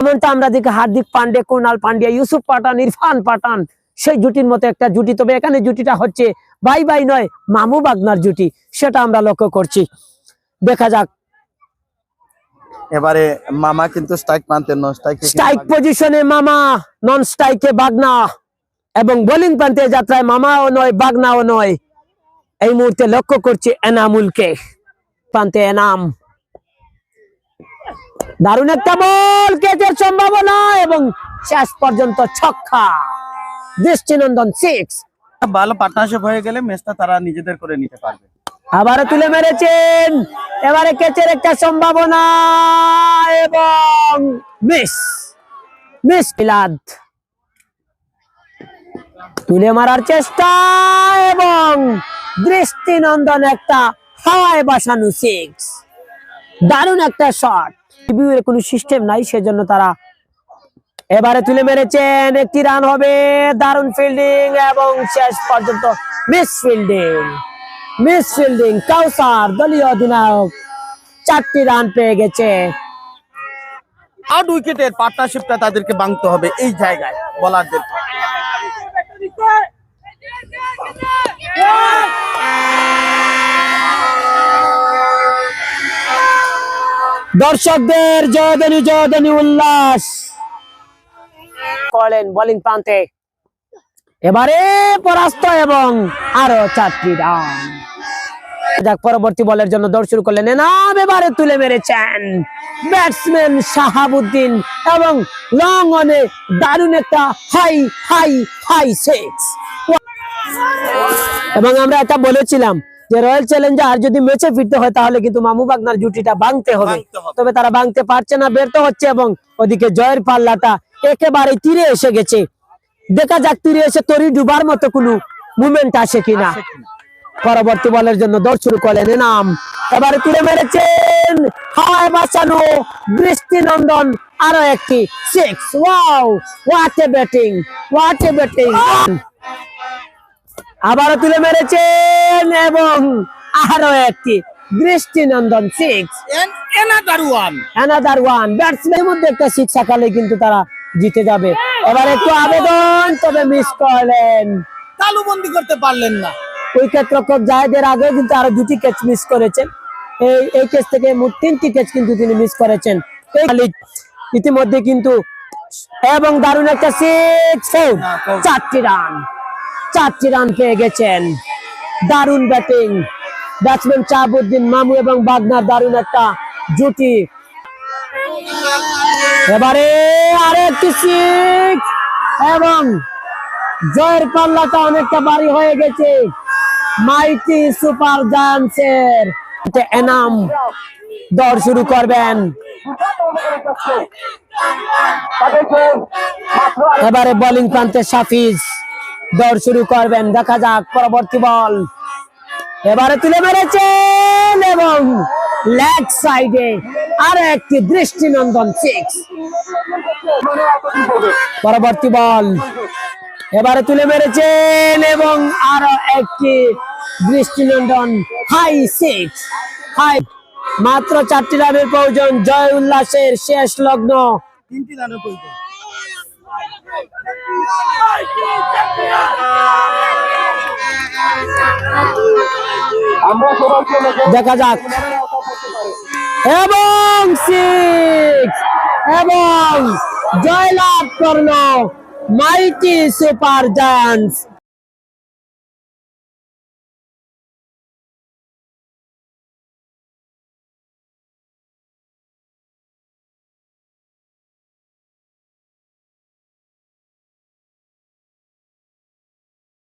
যেমনটা আমরা দেখি হার্দিক পান্ডে কুণাল পান্ডিয়া ইউসুফ পাঠান ইরফান পাঠান সেই জুটির মতো একটা জুটি। তবে এখানে জুটিটা হচ্ছে বাই বাই নয় মামু বাগনার জুটি। সেটা আমরা লক্ষ্য করছি। দেখা যাক। এবারে মামা কিন্তু স্ট্রাইক মানতেন নন স্ট্রাইক স্ট্রাইক পজিশনে মামা নন স্ট্রাইকে বাগনা। এবং বোলিং প্রান্তে যাত্রায় মামাও নয় বাগনাও নয়। এই মুহূর্তে লক্ষ্য করছি এনামুলকে। প্রান্তে এনাম। দারুণ একটা বল কেচের সম্ভাবনা এবং শেষ পর্যন্ত ছক্কা। দৃষ্টিনন্দন সিক্স ভালো পার্টনারশিপ হয়ে গেলে ম্যাচটা তারা নিজেদের করে নিতে পারবে। আবারও তুলে মেরেছেন। এবারে কেচের একটা সম্ভাবনা এবং মিস মিস মিলাদ তুলে মারার চেষ্টা এবং দৃষ্টিনন্দন একটা হাওয়ায় বাসানো সিক্স দারুণ একটা শট রিভিউয়ের কোনো সিস্টেম নাই, সেজন্য তারা এবারে তুলে মেরেছেন। একটি রান হবে, দারুণ ফিল্ডিং এবং শেষ পর্যন্ত miss fielding miss fielding Kawsar, দলীয় অধিনায়ক, চারটি রান পেয়ে গেছে। আউট উইকেটের পার্টনারশিপটা তাদেরকে ভাঙতে হবে এই জায়গায় বলারদের। দর্শকদের জয়দানি জয়দানি উল্লাস। করেন বোলিং প্রান্তে। এবারে পরাস্ত এবং আরও চারটি রান। যাক, পরবর্তী বলের জন্য দৌড় শুরু করলেন এনাম, এবারে তুলে মেরেছেন ব্যাটসম্যান শাহাবুদ্দিন এবং লং অনে দারুণ একটা হাই হাই হাই সিক্স এবং আমরা এটা বলেছিলাম যে রয়্যাল চ্যালেঞ্জার যদি ম্যাচে ফিরতে হয় তাহলে কিন্তু মামু বাগনার জুটিটা ভাঙতে হবে। তবে তারা ভাঙতে পারছে না ব্যর্থ হচ্ছে এবং ওদিকে জয়ের পাল্লাটা একেবারে তীরে এসে গেছে। দেখা যাক তীরে এসে তরি ডুবার মতো কোনো মুভমেন্ট আসে কিনা। পরবর্তী বলের জন্য দৌড় শুরু করলেন এনাম। এবারে তুলে মেরেছেন হাওয়ায় বাঁচানো বৃষ্টি নন্দন আরও একটি six wow what a batting what a batting আবারও তুলে মেরেছেন এবং আরও একটি দৃষ্টিনন্দন সিক্স এনাদার ওয়ান ওয়ান ব্যাটসম্যানের মধ্যে একটা সিক্স আকালে কিন্তু তারা জিতে যাবে। এবার একটু আবেদন তবে মিস করলেন। তালুবন্দি করতে পারলেন না। উইকেট রক্ষক জাহেদের আগে কিন্তু আরও দুটি ক্যাচ মিস করেছেন। এই এই ক্যাচ থেকে মোট তিনটি ক্যাচ কিন্তু তিনি মিস করেছেন। ইতিমধ্যে কিন্তু এবং দারুণ একটা সিক্স চারটি রান চারটি রান পেয়ে গেছেন। দারুণ ব্যাটিং। ব্যাটসম্যান চাহাবুদ্দিন মামু এবং বাগনার দারুণ একটা জুটি। এবারে আরও একটি সিক্স এবং জয়ের পাল্লাটা অনেকটা বাড়ি হয়ে গেছে। মাইটি সুপার জায়ান্টসের এনাম দৌড় শুরু করবেন। এবারে বোলিং প্রান্তে সাফিজ দৌড় শুরু করবেন, দেখা যাক, পরবর্তী বল। এবারে তুলে মেরেছেন এবং লেগ সাইডে আরও একটি দৃষ্টিনন্দন সিক্স। পরবর্তী বল। এবারে তুলে মেরেছেন এবং আরও একটি দৃষ্টিনন্দন হাই সিক্স। হাই, মাত্র চারটি রানের প্রয়োজন, জয় উল্লাসের শেষ লগ্ন। তিনটি রানের প্রয়োজন। দেখা যাক। এবং এবং জয়লাভ করল মাইটি সুপার জায়ান্টস